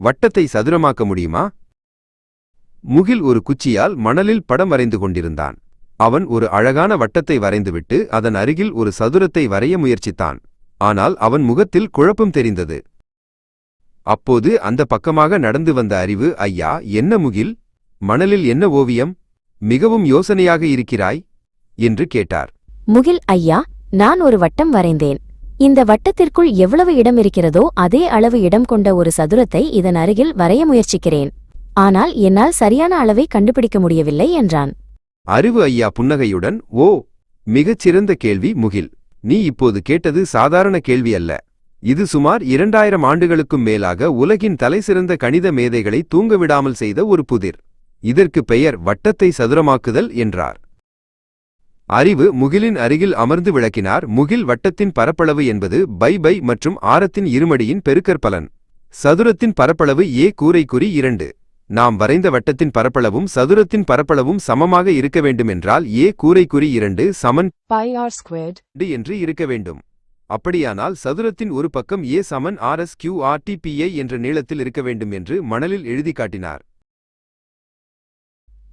வட்டத்தை சதுரமாக்க முடியுமா? முகில் ஒரு குச்சியால் மணலில் படம் வரைந்து கொண்டிருந்தான். அவன் ஒரு அழகான வட்டத்தை வரைந்துவிட்டு அதன் அருகில் ஒரு சதுரத்தை வரைய முயற்சித்தான். ஆனால் அவன் முகத்தில் குழப்பம் தெரிந்தது. அப்போது அந்த பக்கமாக நடந்து வந்த அறிவு ஐயா என்ன முகில்? மணலில் என்ன ஓவியம்? மிகவும் யோசனையாக இருக்கிறாய்? என்று கேட்டார். முகில் ஐயா நான் ஒரு வட்டம் வரைந்தேன். இந்த வட்டத்திற்குள் எவ்வளவு இடம் இருக்கிறதோ அதே அளவு இடம் கொண்ட ஒரு சதுரத்தை இதன் அருகில் வரைய முயற்சிக்கிறேன். ஆனால் என்னால் சரியான அளவை கண்டுபிடிக்க முடியவில்லை என்றான். அறிவு ஐயா புன்னகையுடன் ஓ மிகச் சிறந்த கேள்வி முகில். நீ இப்போது கேட்டது சாதாரண கேள்வி அல்ல. இது சுமார் இரண்டாயிரம் ஆண்டுகளுக்கும் மேலாக உலகின் தலைசிறந்த கணித மேதைகளை தூங்கவிடாமல் செய்த ஒரு புதிர். இதற்கு பெயர் வட்டத்தை சதுரமாக்குதல் என்றார். அறிவு முகிலின் அருகில் அமர்ந்து விளக்கினார். முகில் வட்டத்தின் பரப்பளவு என்பது பை பை மற்றும் ஆரத்தின் இருமடியின் பெருக்கற்பலன் சதுரத்தின் பரப்பளவு ஏ கூரைக்குறி இரண்டு. நாம் வரைந்த வட்டத்தின் பரப்பளவும் சதுரத்தின் பரப்பளவும் சமமாக இருக்க வேண்டுமென்றால் ஏ கூரைக்குறி இரண்டு சமன் pi r squared. டு என்று இருக்க வேண்டும். அப்படியானால் சதுரத்தின் ஒரு பக்கம் A Saman R S Q R T P I என்ற நீளத்தில் இருக்க வேண்டும் என்று மணலில் எழுதி காட்டினார்.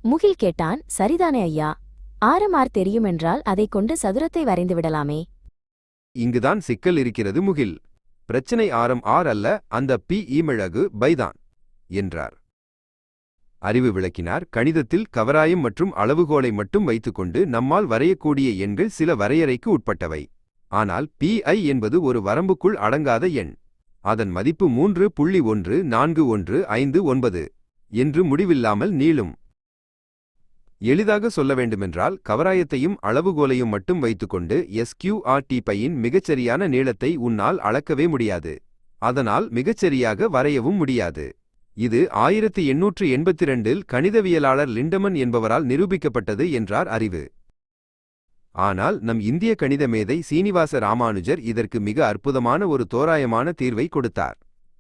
முகில் கேட்டான் சரிதானே ஐயா? ஆரம் ஆர் தெரியுமென்றால் அதைக் கொண்டு சதுரத்தை வரைந்து விடலாமே. இங்குதான் சிக்கல் இருக்கிறது முகில். பிரச்சனை ஆரம் ஆர் அல்ல அந்த பி ஈமிழகு பைதான் என்றார். அறிவு விளக்கினார். கணிதத்தில் கவராயம் மற்றும் அளவுகோலை மட்டும் வைத்துக்கொண்டு நம்மால் வரையக்கூடிய எண்கள் சில வரையறைக்கு உட்பட்டவை. ஆனால் பிஐ என்பது ஒரு வரம்புக்குள் அடங்காத எண். அதன் மதிப்பு மூன்று புள்ளி ஒன்று நான்கு ஒன்று ஐந்து ஒன்பது என்று முடிவில்லாமல் நீளும். எளிதாக சொல்ல வேண்டுமென்றால் கவராயத்தையும் அளவுகோலையும் மட்டும் வைத்துக்கொண்டு எஸ்கியூஆர்டி பையின் மிகச்சரியான நீளத்தை உன்னால் அளக்கவே முடியாது. அதனால் மிகச்சரியாக வரையவும் முடியாது. இது ஆயிரத்து எண்ணூற்று எண்பத்தி ரெண்டில் கணிதவியலாளர் லிண்டமன் என்பவரால் நிரூபிக்கப்பட்டது என்றார் அறிவு. ஆனால் நம் இந்திய கணித மேதை சீனிவாச ராமானுஜர் இதற்கு மிக அற்புதமான ஒரு தோராயமான தீர்வை கொடுத்தார்.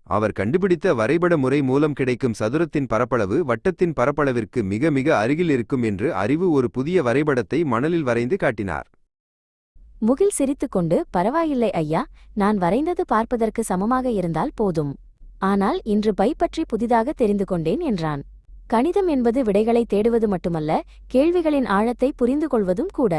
அவர் கண்டுபிடித்த வரைபட முறை மூலம் கிடைக்கும் சதுரத்தின் பரப்பளவு வட்டத்தின் பரப்பளவிற்கு மிக மிக அருகில் இருக்கும் என்று அறிவு ஒரு புதிய வரைபடத்தை மணலில் வரைந்து காட்டினார். முகில் சிரித்துக்கொண்டு பரவாயில்லை ஐயா நான் வரைந்தது பார்ப்பதற்கு சமமாக இருந்தால் போதும். ஆனால் இன்று பை பற்றி புதிதாக தெரிந்து கொண்டேன் என்றான். கணிதம் என்பது விடைகளை தேடுவது மட்டுமல்ல கேள்விகளின் ஆழத்தை புரிந்து கொள்வதும் கூட.